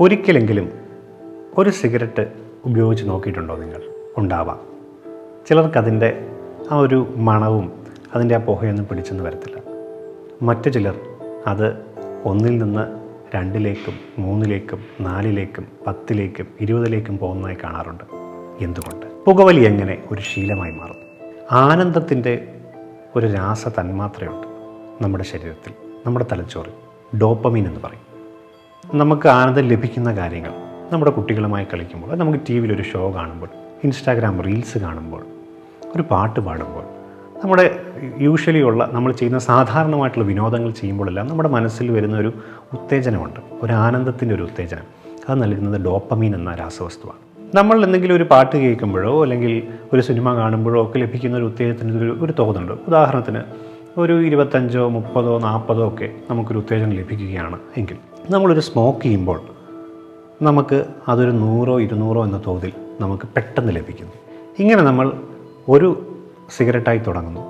ഒരിക്കലെങ്കിലും ഒരു സിഗരറ്റ് ഉപയോഗിച്ച് നോക്കിയിട്ടുണ്ടോ നിങ്ങൾ? ഉണ്ടാവാം. ചിലർക്കതിന്റെ ആ ഒരു മണവും അതിന്റെ ആ പുകയൊന്നും പിടിച്ചെന്ന് വരത്തില്ല. മറ്റു ചിലർ അത് ഒന്നിൽ നിന്ന് രണ്ടിലേക്കും മൂന്നിലേക്കും നാലിലേക്കും പത്തിലേക്കും ഇരുപതിലേക്കും പോകുന്നതായി കാണാറുണ്ട്. എന്തുകൊണ്ട്? പുകവലി എങ്ങനെ ഒരു ശീലമായി മാറും? ആനന്ദത്തിന്റെ ഒരു രാസ തന്മാത്രയുണ്ട് നമ്മുടെ ശരീരത്തിൽ നമ്മുടെ തലച്ചോറിൽ. ഡോപ്പമീൻ എന്ന് പറയും. നമുക്ക് ആനന്ദം ലഭിക്കുന്ന കാര്യങ്ങൾ. നമ്മുടെ കുട്ടികളുമായി കളിക്കുമ്പോൾ നമുക്ക് ടി വിയിൽ ഒരു ഷോ കാണുമ്പോൾ ഇൻസ്റ്റാഗ്രാം റീൽസ് കാണുമ്പോൾ ഒരു പാട്ട് പാടുമ്പോൾ നമ്മുടെ യൂഷ്വലി ഉള്ള നമ്മൾ ചെയ്യുന്ന സാധാരണമായിട്ടുള്ള വിനോദങ്ങൾ ചെയ്യുമ്പോഴെല്ലാം നമ്മുടെ മനസ്സിൽ വരുന്ന ഒരു ഉത്തേജനമുണ്ട്. ഒരു ആനന്ദത്തിന്റെ ഒരു ഉത്തേജനം. അത് നൽകുന്നത് ഡോപ്പമീൻ എന്ന രാസവസ്തുവാണ്. നമ്മൾ എന്തെങ്കിലും ഒരു പാട്ട് കേൾക്കുമ്പോഴോ അല്ലെങ്കിൽ ഒരു സിനിമ കാണുമ്പോഴോ ഒക്കെ ലഭിക്കുന്ന ഒരു ഉത്തേജനത്തിന്റെ ഒരു ഒരു തോതുണ്ട്. ഉദാഹരണത്തിന് ഒരു ഇരുപത്തഞ്ചോ മുപ്പതോ നാൽപ്പതോ ഒക്കെ നമുക്കൊരു ഉത്തേജനം ലഭിക്കുകയാണ് എങ്കിൽ നമ്മളൊരു സ്മോക്ക് ചെയ്യുമ്പോൾ നമുക്ക് അതൊരു നൂറോ ഇരുന്നൂറോ എന്ന തോതിൽ നമുക്ക് പെട്ടെന്ന് ലഭിക്കുന്നു. ഇങ്ങനെ നമ്മൾ ഒരു സിഗരറ്റായി തുടങ്ങുന്നു.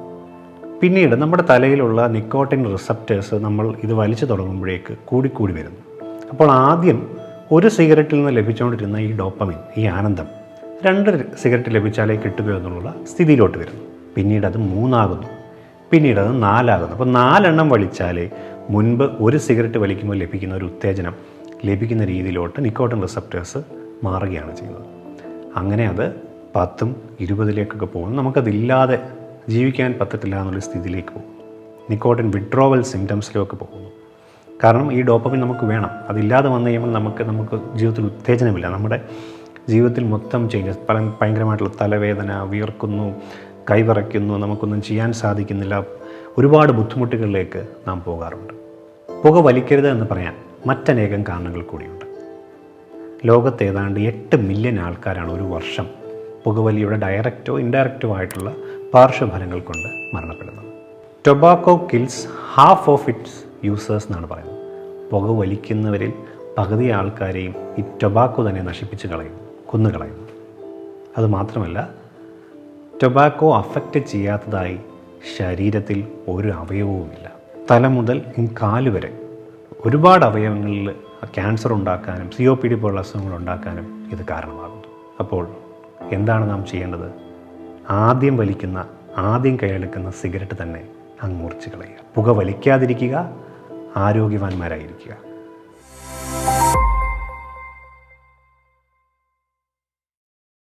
പിന്നീട് നമ്മുടെ തലയിലുള്ള നിക്കോട്ടിൻ റിസപ്റ്റേഴ്സ് നമ്മൾ ഇത് വലിച്ചു തുടങ്ങുമ്പോഴേക്ക് കൂടിക്കൂടി വരുന്നു. അപ്പോൾ ആദ്യം ഒരു സിഗരറ്റിൽ നിന്ന് ലഭിച്ചുകൊണ്ടിരുന്ന ഈ ഡോപ്പമിൻ ഈ ആനന്ദം രണ്ട് സിഗരറ്റ് ലഭിച്ചാലേ കിട്ടുകയോ എന്നുള്ള സ്ഥിതിയിലോട്ട് വരുന്നു. പിന്നീട് അത് മൂന്നാകുന്നു. പിന്നീട് അത് നാലാകുന്നു. അപ്പോൾ നാലെണ്ണം വലിച്ചാൽ മുൻപ് ഒരു സിഗരറ്റ് വലിക്കുമ്പോൾ ലഭിക്കുന്ന ഒരു ഉത്തേജനം ലഭിക്കുന്ന രീതിയിലോട്ട് നിക്കോട്ടിൻ റിസപ്റ്റേഴ്സ് മാറുകയാണ് ചെയ്യുന്നത്. അങ്ങനെ അത് പത്തും ഇരുപതിലേക്കൊക്കെ പോകുന്നു. നമുക്കതില്ലാതെ ജീവിക്കാൻ പറ്റത്തില്ല എന്നുള്ള സ്ഥിതിയിലേക്ക് പോകും. നിക്കോട്ടിൻ വിഡ്രോവൽ സിംറ്റംസിലേക്ക് പോകുന്നു. കാരണം ഈ ഡോപ്പമിൻ നമുക്ക് വേണം. അതില്ലാതെ വന്നു കഴിയുമ്പോൾ നമുക്ക് നമുക്ക് ജീവിതത്തിൽ ഉത്തേജനമില്ല. നമ്മുടെ ജീവിതത്തിൽ മൊത്തം ചേഞ്ചസ് പല ഭയങ്കരമായിട്ടുള്ള തലവേദന വിയർക്കുന്നു കൈവിറയ്ക്കുന്നു നമുക്കൊന്നും ചെയ്യാൻ സാധിക്കുന്നില്ല. ഒരുപാട് ബുദ്ധിമുട്ടുകളിലേക്ക് നാം പോകാറുണ്ട്. പുക വലിക്കരുത് എന്ന് പറയാൻ മറ്റനേകം കാരണങ്ങൾ കൂടിയുണ്ട്. ലോകത്ത് ഏതാണ്ട് എട്ട് മില്യൺ ആൾക്കാരാണ് ഒരു വർഷം പുകവലിയുടെ ഡയറക്റ്റോ ഇൻഡയറക്റ്റോ ആയിട്ടുള്ള പാർശ്വഫലങ്ങൾ കൊണ്ട് മരണപ്പെടുന്നത്. Tobacco kills half of its users എന്നാണ് പറയുന്നത്. പുക വലിക്കുന്നവരിൽ പകുതി ആൾക്കാരെയും ഈ ടൊബാക്കോ തന്നെ നശിപ്പിച്ച് കളയും കൊന്നുകളയുന്നു. അതുമാത്രമല്ല ടൊബാക്കോ അഫക്റ്റ് ചെയ്യാത്തതായി ശരീരത്തിൽ ഒരു അവയവവുമില്ല. തല മുതൽ കാൽ വരെ ഒരുപാട് അവയവങ്ങളിൽ ക്യാൻസർ ഉണ്ടാക്കാനും സി ഒ പി ഡി പോലുള്ള അസുഖങ്ങൾ ഉണ്ടാക്കാനും ഇത് കാരണമാകുന്നു. അപ്പോൾ എന്താണ് നാം ചെയ്യേണ്ടത്? ആദ്യം വലിക്കുന്ന ആദ്യം കൈയെടുക്കുന്ന സിഗരറ്റ് തന്നെ അങ്ങ് മുറിച്ച് കളയുക. പുക വലിക്കാതിരിക്കുക ആരോഗ്യവാന്മാരായിരിക്കുക.